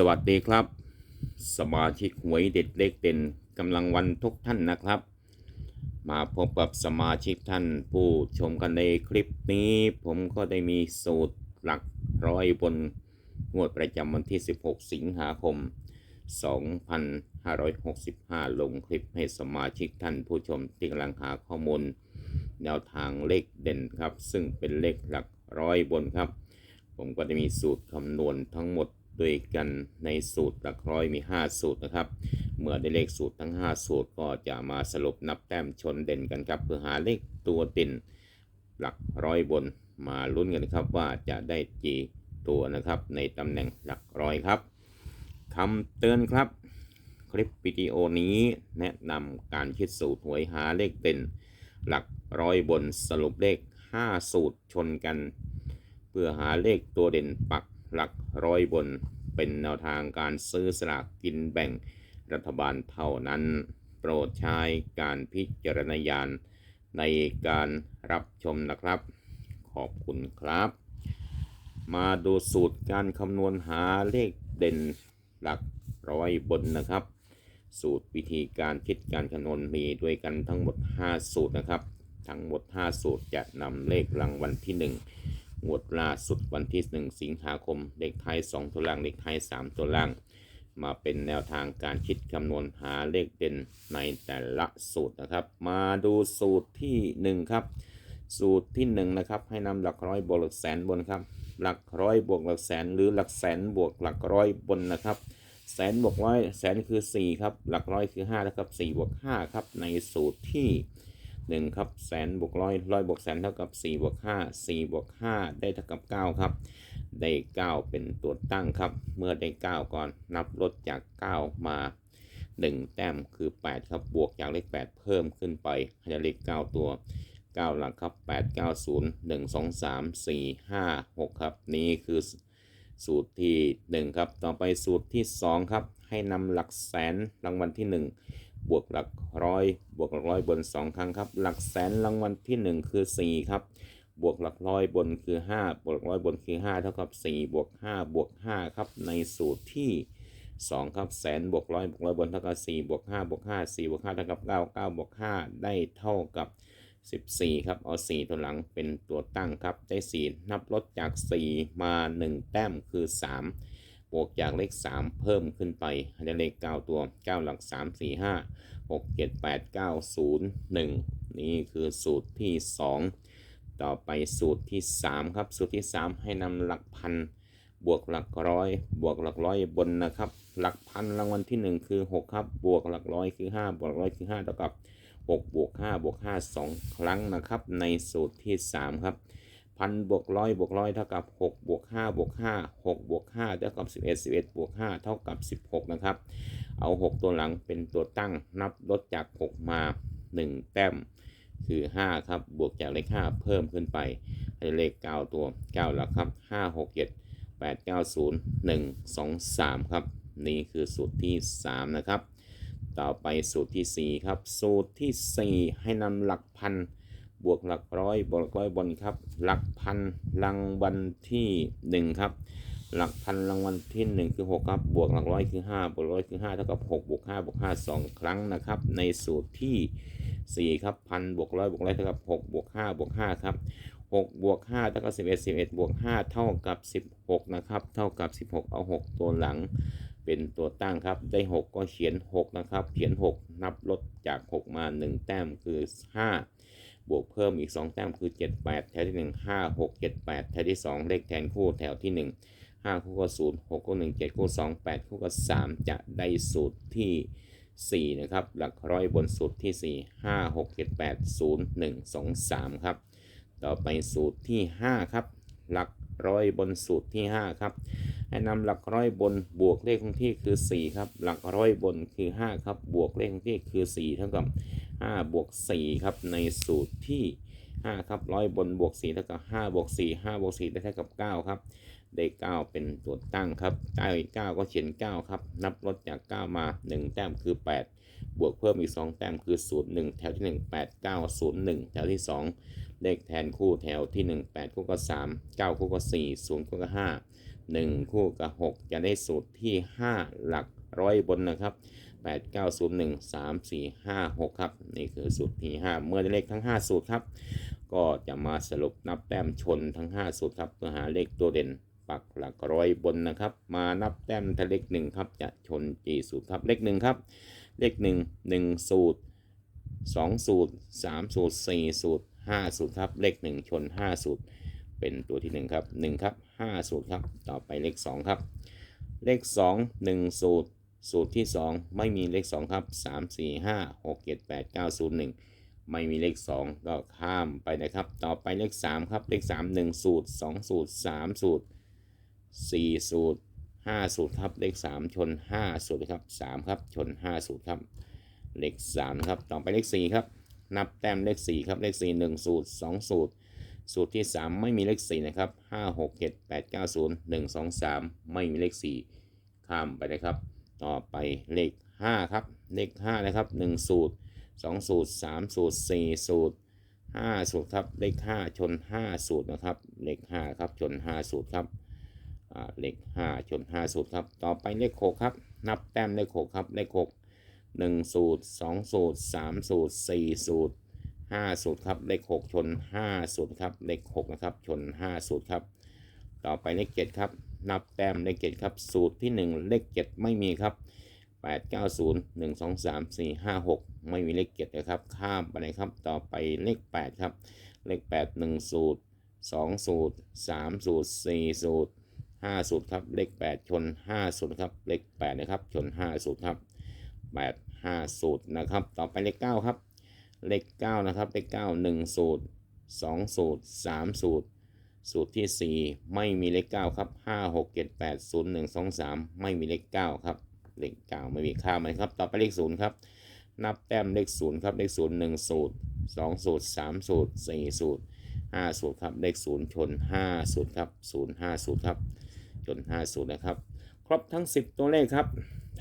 สวัสดีครับ สมาชิกหวยเด็ดเล็กเด่นกำลังวันทุกท่านนะครับ มาพบกับสมาชิกท่านผู้ชมกันในคลิปนี้ ผมก็ได้มีสูตรหลักร้อยบนงวดประจำวันที่ 16 สิงหาคม 2565 ลงคลิปให้สมาชิกท่านผู้ชมที่กำลังหาข้อมูล แนวทางเลขเด่นครับ ซึ่งเป็นเลขหลักร้อยบนครับ ผมก็จะมีสูตรคำนวณทั้งหมด ด้วยกันในสูตรหลักร้อยมี 5 สูตรนะครับ เมื่อได้เลขสูตรทั้ง 5 สูตรก็จะมาสรุปนับแต้มชนเด่นกันครับ เพื่อหาเลขตัวเด่นหลักร้อยบนมาลุ้นกันครับว่าจะได้กี่ตัวนะครับในตำแหน่งหลักร้อยครับคำเตือนครับ คลิปวิดีโอนี้แนะนำการคิดสูตรหวยหาเลขเด่น หลักร้อยบนสรุปเลข 5 สูตรชนกัน เพื่อหาเลขตัวเด่นปัก หลักร้อยบนเป็นแนวทางการซื้อสลากกินแบ่งรัฐบาลเท่านั้น โปรดใช้การพิจารณญาณในการรับชมนะครับ ขอบคุณครับ มาดูสูตรการคำนวณหาเลขเด่นหลักร้อยบนนะครับ สูตรวิธีการคิดการคำนวณมีด้วยกันทั้งหมด 5 สูตรนะครับ ทั้งหมด 5 สูตรจะนำเลขรางวัลที่ 1 งวดล่าสุดวันที่ 1 สิงหาคมเลขท้าย2 ตัวล่างเลขท้าย3 ตัวล่าง มาเป็นแนวทางการคิดคำนวณหาเลขเด่นในแต่ละสูตรนะครับ มาดูสูตรที่ 1 ครับ สูตรที่ 1 นะครับ ให้นำหลักร้อยบวกหลักแสนบนครับ หลักร้อยบวกหลักแสน หรือหลักแสนบวกหลักร้อยบนนะครับแสนบวกร้อยแสนคือ 4 ครับ หลักร้อยคือ5นะครับ4บวก5ครับในสูตรที่ 1ครับแสนบวกร้อยร้อยบวกแสนเท่ากับ4บวก5 4บวก5ได้เท่ากับ 9 ครับ ได้ 9 เป็นตัวตั้งครับ เมื่อได้ 9 ก่อนนับลดจาก 9 มา 1 แต้มคือ 8 ครับบวกจากเลข 8 เพิ่มขึ้นไปให้ได้เลข 9 ตัว 9 หลักครับ 8 9 0 1 2 3 4 5 6 ครับ นี่คือสูตรที่ 1 ครับ ต่อไปสูตรที่ 2 ครับ ให้นำหลักแสนรางวัลที่ 1 บวกหลักร้อยบวกหลักร้อยบน 2 ครั้งครับ หลักแสนรางวัลที่ 1 คือ 4 ครับ บวกหลักร้อยบนคือ 5 บวกหลักร้อยบนคือ 5 เท่ากับ 4 บวก 5 บวก 5 ครับ ในสูตรที่ 2 ครับ แสนบวกร้อยบวกร้อยบนเท่ากับ 4 บวก 5 บวก 5 4 บวก 5 เท่ากับ 9 9 บวก 5 ได้เท่ากับ 14 ครับ เอา 4 ตัวหลังเป็นตัวตั้งครับ ได้ 4 นับลดจาก 4 มา 1 แต้มคือ 3 บวกจากเลข 3 เพิ่มขึ้นไปได้เลข 9 ตัว 9 หลัก 3 4 5 6 7 8 9 0 1 นี่คือสูตรที่ 2 ต่อไปสูตรที่ 3 ครับ สูตรที่ 3 ให้นำหลักพัน บวกหลักร้อย บวกหลักร้อยบนนะครับ หลักพันรางวัลที่ 1 คือ 6 ครับ บวกหลักร้อยคือ 5 บวกหลักร้อยคือ5เท่ากับ6บวก5บวก5 2 ครั้งนะครับ ในสูตรที่ 3 ครับ พันบวกร้อยบวกร้อยเท่ากับ6บวก5บวก5 6บวก5เท่ากับ 11 11บวก5เท่ากับ 16 นะครับ เอา 6 ตัวหลังเป็นตัวตั้งนับลดจาก 6 มา 1 แต้ม คือ 5 ครับ บวกจากเลข 5 เพิ่มขึ้นไปให้เลข 9 ตัว9หลักครับ 5 6 7 8 9 0 1 2 3 ครับ นี่คือสูตรที่ 3 นะครับ ต่อไปสูตรที่ 4 ครับ สูตรที่ 4 ให้นำหลักพัน บวกหลักร้อยบวกร้อยบนครับ หลักพันรางวัลที่1ครับ หลักพันรางวัลที่ 1 คือ 6 ครับ บวกหลักร้อยคือ5บวกร้อยคือ5เท่ากับ6บวก5บวก5 2 ครั้งนะครับ ในสูตรที่ 4 ครับพันบวกร้อยบวกร้อยเท่ากับ6บวก5บวก5ครับ6บวก5เท่ากับ11 11บวก5เท่ากับ 16 นะครับ เท่ากับ 16 เอา 6 ตัวหลังเป็นตัวตั้งครับ ได้ 6 ก็เขียน 6 นะครับ เขียน 6 นับลดจาก 6 มา 1 แต้มคือ 5 บวกเพิ่มอีก 2 แต้มคือ 7 8 แถวที่ 1 5 6 7 8 แถวที่ 2 เลขแทนคู่แถวที่ 1 5 คู่ก็0 6คู่1 7 คู่ 2 8 คู่ก็3จะได้สูตรที่ 4 นะครับ หลักร้อยบนสูตรที่ 4 5 6 7 8 0 1 2 3 ครับ ต่อไปสูตรที่ 5 ครับ หลัก ร้อยบนสูตรที่ 5 ครับ ให้นำหลักร้อยบนบวกเลขคงที่คือ 4 ครับ หลักร้อยบนคือ 5 ครับ บวกเลขคงที่คือ 4 เท่ากับ 5 บวก 4 ครับ ในสูตรที่ 5 ครับร้อยบนบวก4เท่ากับ5บวก4 5บวก4ได้เท่ากับ 9 ครับได้ 9 เป็นตัวตั้งครับได้9ก็เขียน 9 ครับ นับลดจาก 9 มา 1 แต้มคือ 8 บวกเพิ่มอีก 2 แต้มคือ 0 1 แถวที่ 1 8 9 0 1 แถวที่ 2 เลขแทนคู่แถวที่ 1 8 คู่กับ3 9 คู่กับ4 0 คู่กับ5 1 คู่กับ6จะได้สูตรที่ 5 หลักร้อยบนนะครับ 8 9 0 1 3 4 5 6 ครับ นี่คือสูตรที่ 5 เมื่อได้เลขทั้ง 5 สูตรครับ ก็จะมาสรุปนับแต้มชนทั้ง 5 สูตรครับเพื่อหาเลขตัวเด่น ปักหลักร้อยบนนะครับ มานับแต้มถ้าเลขหนึ่งครับ จะชนกี่สูตรครับเลขหนึ่งครับ เลขหนึ่งหนึ่งสูตรสองสูตรสามสูตรสี่สูตรห้าสูตรครับ เลขหนึ่งชนห้าสูตร เป็นตัวที่หนึ่งครับหนึ่งครับห้าสูตรครับ ต่อไปเลขสองครับ เลขสองหนึ่งสูตร สูตรที่สองไม่มีเลขสองครับสามสี่ห้าหกเจ็ดแปดเก้าศูนย์หนึ่งไม่มีเลขสองก็ข้ามไปนะครับ ต่อไปเลขสามครับ เลขสามหนึ่งสูตรสองสูตรสามสูตร สี่สูตรห้าสูตรครับ เลขสามชนห้าสูตรครับสามครับ ชนห้าสูตรครับ เลขสามครับ ต่อไปเลขสี่ครับ นับแต้มเลขสี่ครับ เลขสี่หนึ่งสูตรสองสูตร สูตรที่ 3 ไม่มีเลข 4 นะครับ 5 6 7 8 9 0 1 2 3 ไม่มีเลข 4 ข้ามไปนะครับ ต่อไปเลข 5 ครับ เลข 5 นะครับ 1 สูตร 2 สูตร 3 สูตร 4 สูตร5สูตรครับ เลข 5 ชน 5 สูตรนะครับ เลข 5 ครับ ชน 5 สูตรครับ เลข5ชน5สูตรครับ ต่อไปเลข6ครับ นับแต้มเลข6ครับ เลข6 1 สูตร 2 สูตร 3 สูตร 4 สูตรห้าสูตรครับ เลขหกชนห้าสูตรครับ เลขหกนะครับ ชนห้าสูตรครับ ต่อไปเลขเจ็ดครับ นับแต้มเลขเจ็ดครับ สูตรที่หนึ่งเลขเจ็ดไม่มีครับแปดเก้าศูนย์หนึ่งสองสามสี่ห้าหกไม่มีเลขเจ็ดนะครับ ข้ามไปเลยครับ ต่อไปเลขแปดครับ เลขแปดหนึ่งสูตรสองสูตรสามสูตรสี่สูตร ห้าสูตรครับเลขแปดชนห้าสูตรครับเลขแปดนะครับชนห้าสูตรครับแปดห้าสูตรนะครับต่อไปเลขเก้าครับเลข9นะครับเลข9 1สูตร2สูตร3สูตร สูตรที่ 4 ไม่มีเลข9ครับ5 6 7 8 0 1 2 3 ไม่มีเลข9ครับเลข9ไม่มีค่าไหมครับต่อไปเลข0ครับนับแต้มเลข0ครับเลข0 1สูตร2สูตร3สูตร4สูตร5สูตรครับเลข0ชน5สูตรครับ0 5สูตรครับ ชน5สูตรนะครับ ครบทั้ง 10 ตัวเลขครับ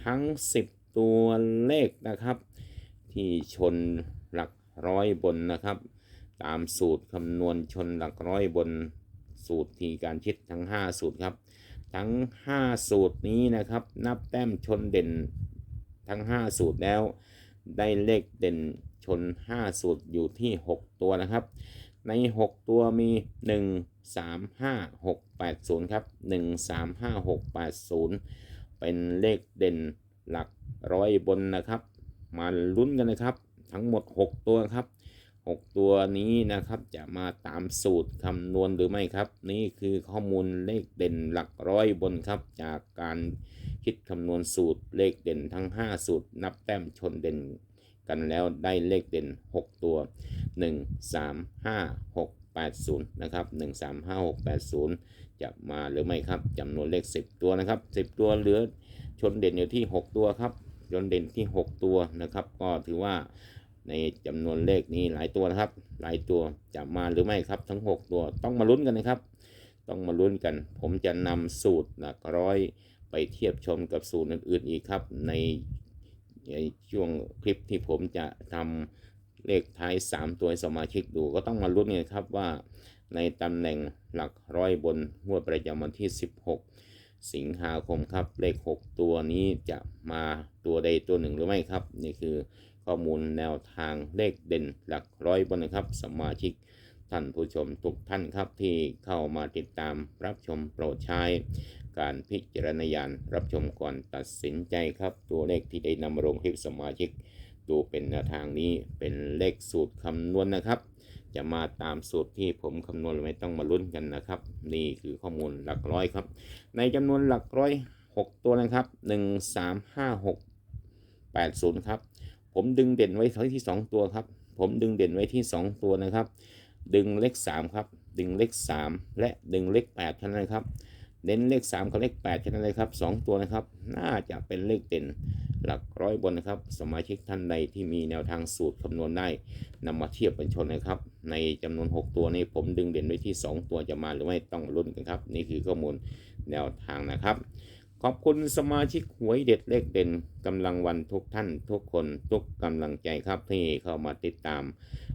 ทั้ง 10 ตัวเลขนะครับ ที่ชนหลักร้อยบนนะครับ ตามสูตรคำนวณชนหลักร้อยบนสูตรที่การคิดทั้ง 5 สูตรครับ ทั้ง 5 สูตรนี้นะครับ นับแต้มชนเด่นทั้ง 5 สูตรแล้ว ได้เลขเด่นชน 5 สูตรอยู่ที่ 6 ตัวนะครับ ใน 6 ตัวมี 1 3 5 6 8 0 ครับ 1 3 5 6 8 0 เป็นเลขเด่นหลักร้อยบนนะครับ มาลุ้นกันนะครับ ทั้งหมด 6 ตัวครับ 6 ตัวนี้นะครับจะมาตามสูตรคำนวณหรือไม่ครับ นี่คือข้อมูลเลขเด่นหลักร้อยบนครับ จากการคิดคำนวณสูตรเลขเด่นทั้ง 5 สูตร นับแต้มชนเด่น กันแล้วได้เลขเด่น 6 ตัว 1 3 5 6 8 0 นะครับ 1 3 5 6 8 0 จะมาหรือไม่ครับจำนวนเลข 10 ตัวนะครับ 10 ตัวเหลือชนเด่นอยู่ที่ 6 ตัวครับยนเด่นที่ 6 ตัวนะครับ ก็ถือว่าในจำนวนเลขนี้หลายตัวนะครับ หลายตัวจะมาหรือไม่ครับ ทั้ง 6 ตัวต้องมาลุ้นกันนะครับ ต้องมาลุ้นกัน ผมจะนำสูตรหลักร้อยไปเทียบชมกับสูตรอื่นๆอีกครับ ใน ในช่วงคลิปที่ผมจะทำเลขท้าย 3 ตัวสมาชิกดู ก็ต้องมาลุ้นกันครับว่าในตำแหน่งหลักร้อยบนงวประจำวันที่ 16 สิงหาคมครับ เลข 6 ตัวนี้จะมาตัวใดตัวหนึ่งหรือไม่ครับ นี่คือข้อมูลแนวทางเลขเด่นหลักร้อยบนนะครับ สมาชิกท่านผู้ชมทุกท่านครับที่เข้ามาติดตามรับชมโปรดใช้ การพิจารณญาณรับชมก่อนตัดสินใจครับ ตัวเลขที่ได้นำมาลงคลิปสมาชิก ดูเป็นแนวทางนี้เป็นเลขสูตรคำนวณนะครับ จะมาตามสูตรที่ผมคำนวณไม่ต้องมาลุ้นกันนะครับ นี่คือข้อมูลหลักร้อยครับ ในจำนวนหลักร้อยหกตัวนะครับหนึ่งสามห้าหกแปดศูนย์ครับ ผมดึงเด่นไว้ที่สองตัวครับ ผมดึงเด่นไว้ที่สองตัวนะครับ ดึงเลขสามครับ ดึงเลขสามและดึงเลขแปดเท่านั้นครับ เน้นเลข 3 กับเลข8แค่นั้นเลยครับ 2 ตัวนะครับ น่าจะเป็นเลขเด่นหลักร้อยบนนะครับ สมาชิกท่านใดที่มีแนวทางสูตรคำนวณได้นำมาเทียบเป็นชนนะครับ ในจำนวน 6 ตัวนี้ผมดึงเด่นไว้ที่ 2 ตัวจะมาหรือไม่ต้องลุ้นกันครับ นี่คือข้อมูลแนวทางนะครับ ขอบคุณสมาชิกหวยเด็ดเลขเด่นกำลังวันทุกท่านทุกคนทุกกำลังใจครับที่เข้ามาติดตาม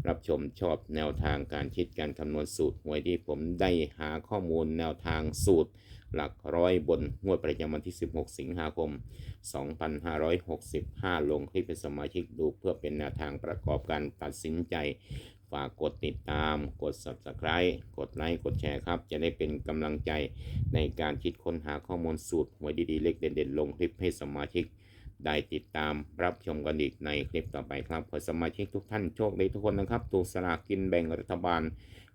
รับชมชอบแนวทางการคิดการคำนวณสูตรหวยที่ผมได้หาข้อมูลแนวทางสูตร หลักร้อยบนงวดประจำวันที่ 16 สิงหาคม 2565 ลงคลิปเป็นสมาชิกดูเพื่อเป็นแนวทางประกอบการตัดสินใจ ฝากกดติดตาม กด subscribe กดไลค์ กดแชร์ครับ จะได้เป็นกำลังใจในการคิดค้นหาข้อมูลสูตรหวยดีๆ เล็กเด่นๆ ลงคลิปให้สมาชิก ได้ติดตามรับชมกันอีกในคลิปต่อไปครับขอสมาชิกทุกท่านโชคดีทุกคนนะครับ ถูกสลากกินแบ่งรัฐบาล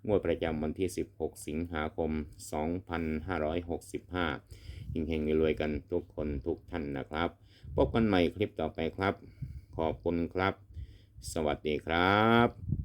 งวดประจำวันที่ 16 สิงหาคม 2565เฮงๆรวยกันทุกคนทุกท่านนะครับ พบกันใหม่คลิปต่อไปครับ ขอบคุณครับ สวัสดีครับ